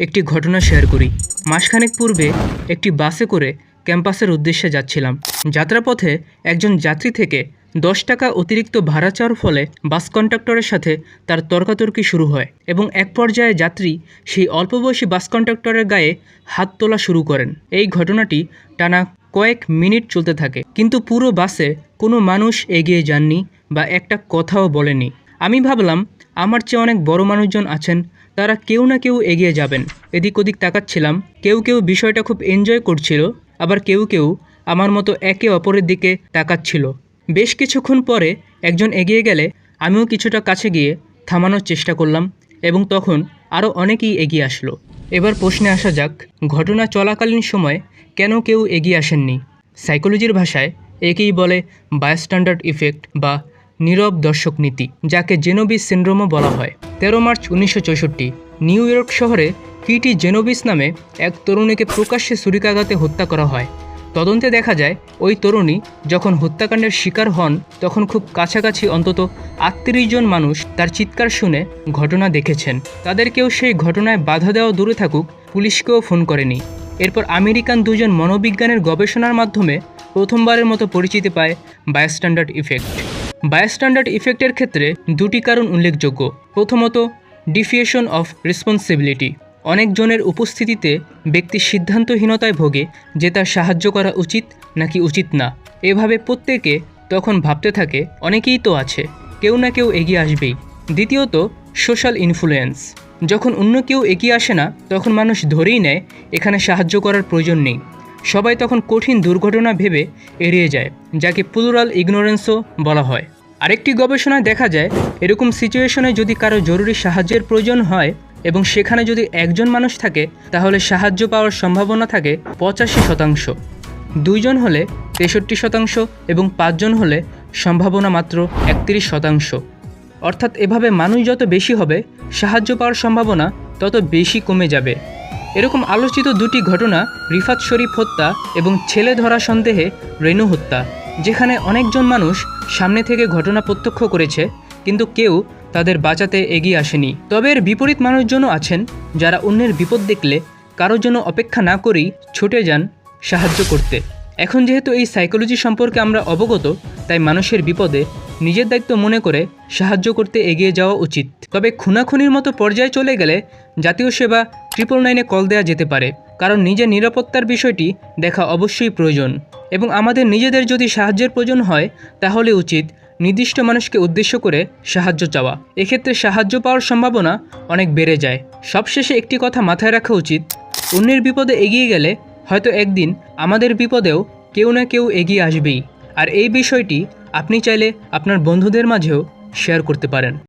একটি ঘটনা শেয়ার করি। মাসখানেক পূর্বে একটি বাসে করে ক্যাম্পাসের উদ্দেশ্যে যাচ্ছিলাম। যাত্রাপথে একজন যাত্রী থেকে দশ টাকা অতিরিক্ত ভাড়া চাওয়ার ফলে বাস কন্ডাক্টরের সাথে তার তর্কাতর্কি শুরু হয় এবং এক পর্যায়ে যাত্রী সেই অল্পবয়সী বাস কন্ডাক্টরের গায়ে হাত তোলা শুরু করেন। এই ঘটনাটি টানা কয়েক মিনিট চলতে থাকে, কিন্তু পুরো বাসে কোনো মানুষ এগিয়ে যাননি বা একটা কথাও বলেনি। আমি ভাবলাম, আমার চেয়ে অনেক বড় মানুষজন আছেন তারা কেউ না কেউ এগিয়ে যাবেন। এদিক ওদিক তাকাচ্ছিলাম। কেউ কেউ বিষয়টা খুব এনজয় করছিল, আবার কেউ কেউ আমার মতো একে অপরের দিকে তাকাচ্ছিল। বেশ কিছুক্ষণ পরে একজন এগিয়ে গেলে আমিও কিছুটা কাছে গিয়ে থামানোর চেষ্টা করলাম এবং তখন আরও অনেকেই এগিয়ে আসলো। এবার প্রশ্নে আসা যাক, ঘটনা চলাকালীন সময় কেন কেউ এগিয়ে আসেননি? সাইকোলজির ভাষায় একেই বলে বায়োস্ট্যান্ডার্ড ইফেক্ট বা নীরব দর্শক নীতি, যাকে জেনোবিস সিন্ড্রোমও বলা হয়। তেরো মার্চ উনিশশো চৌষট্টি, নিউ ইয়র্ক শহরে পিটি জেনোবিস নামে এক তরুণীকে প্রকাশ্যে ছুরিকাঘাতে হত্যা করা হয়। তদন্তে দেখা যায়, ওই তরুণী যখন হত্যাকাণ্ডের শিকার হন, তখন খুব কাছাকাছি অন্তত আটত্রিশ জন মানুষ তার চিৎকার শুনে ঘটনা দেখেছেন। তাদের কেউ সেই ঘটনায় বাধা দেওয়া দূরে থাকুক, পুলিশকেও ফোন করেনি। এরপর আমেরিকান দুজন মনোবিজ্ঞানের গবেষণার মাধ্যমে প্রথমবারের মতো পরিচিতি পায় বায়োস্ট্যান্ডার্ড ইফেক্ট বায়োস্ট্যান্ডার্ড ইফেক্টের ক্ষেত্রে দুটি কারণ উল্লেখযোগ্য। প্রথমত ডিফিয়েশন অফ রেসপন্সিবিলিটি অনেকজনের উপস্থিতিতে ব্যক্তি সিদ্ধান্তহীনতায় ভোগে, যে তার সাহায্য করা উচিত নাকি উচিত না। এভাবে প্রত্যেকে তখন ভাবতে থাকে, অনেকেই তো আছে, কেউ না কেউ এগিয়ে আসবেই। দ্বিতীয়ত সোশ্যাল ইনফ্লুয়েন্স যখন অন্য কেউ এগিয়ে আসে না, তখন মানুষ ধরেই নেয়, এখানে সাহায্য করার প্রয়োজন নেই। সবাই তখন কঠিন দুর্ঘটনা ভেবে এড়িয়ে যায়, যাকে প্লুরাল ইগনোরেন্সও বলা হয়। আরেকটি গবেষণায় দেখা যায়, এরকম সিচুয়েশনে যদি কারও জরুরি সাহায্যের প্রয়োজন হয় এবং সেখানে যদি একজন মানুষ থাকে, তাহলে সাহায্য পাওয়ার সম্ভাবনা থাকে পঁচাশি শতাংশ। দুইজন হলে তেষট্টি শতাংশ এবং পাঁচজন হলে সম্ভাবনা মাত্র একত্রিশ শতাংশ। অর্থাৎ এভাবে মানুষ যত বেশি হবে, সাহায্য পাওয়ার সম্ভাবনা তত বেশি কমে যাবে। এরকম আলোচিত দুটি ঘটনা, রিফাত শরীফ হত্যা এবং ছেলে ধরা সন্দেহে রেণু হত্যা, যেখানে অনেকজন মানুষ সামনে থেকে ঘটনা প্রত্যক্ষ করেছে, কিন্তু কেউ তাদের বাঁচাতে এগিয়ে আসেনি। তবে এর বিপরীত মানুষজনও আছেন, যারা অন্যের বিপদ দেখলে কারোর জন্য অপেক্ষা না করেই ছুটে যান সাহায্য করতে। এখন যেহেতু এই সাইকোলজি সম্পর্কে আমরা অবগত, তাই মানুষের বিপদে নিজের দায়িত্ব মনে করে সাহায্য করতে এগিয়ে যাওয়া উচিত। তবে খুনাখুনির মতো পর্যায়ে চলে গেলে জাতীয় সেবা ট্রিপল নাইনে কল দেওয়া যেতে পারে, কারণ নিজের নিরাপত্তার বিষয়টি দেখা অবশ্যই প্রয়োজন। এবং আমাদের নিজেদের যদি সাহায্যের প্রয়োজন হয়, তাহলে উচিত নির্দিষ্ট মানুষকে উদ্দেশ্য করে সাহায্য চাওয়া। এক্ষেত্রে সাহায্য পাওয়ার সম্ভাবনা অনেক বেড়ে যায়। সবশেষে একটি কথা মাথায় রাখা উচিত, অন্যের বিপদে এগিয়ে গেলে হয়তো একদিন আমাদের বিপদেও কেউ না কেউ এগিয়ে আসবেই। আর এই বিষয়টি আপনি চাইলে আপনার বন্ধুদের মাঝেও শেয়ার করতে পারেন।